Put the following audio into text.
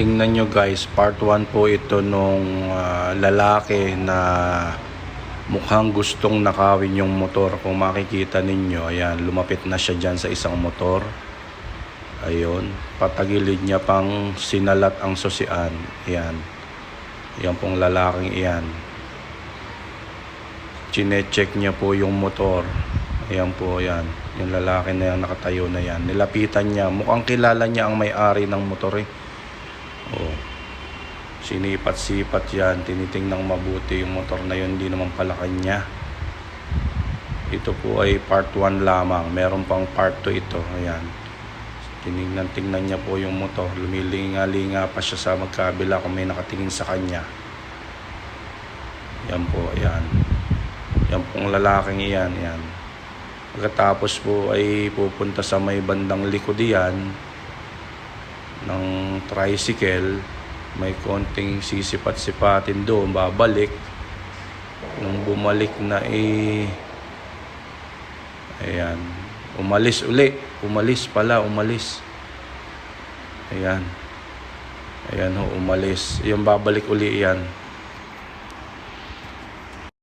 tingnan nyo guys, part 1 po ito nung ah, lalaki na mukhang gustong nakawin yung motor. Kung makikita ninyo, ayan, lumapit na siya dyan sa isang motor. Ayun, patagilid niya pang sinalat ang susian. Ayan, yan pong lalaking iyan. Chinecheck niya po yung motor. Ayan po, yan. Yung lalaki na yan, nakatayo na yan. Nilapitan niya. Mukhang kilala niya ang may-ari ng motor eh. Oh. Sinipat-sipat yan. Tinitingnang mabuti yung motor na yun. Hindi naman pala kanya. Ito po ay part 1 lamang. Meron pang part 2 ito. Ayan. Tinignan-tingnan niya po yung motor. Lumilinga-linga pa siya sa magkabila kung may nakatingin sa kanya. Yan po, ayan. Yan pong lalaking iyan, yan. Pagkatapos po ay pupunta sa may bandang likod yan ng tricycle. May konting sisipat-sipatin doon, babalik. Nung bumalik na eh, ayan, umalis uli. Umalis pala, umalis. Ayan. Ayan ho, umalis. Yung babalik uli yan.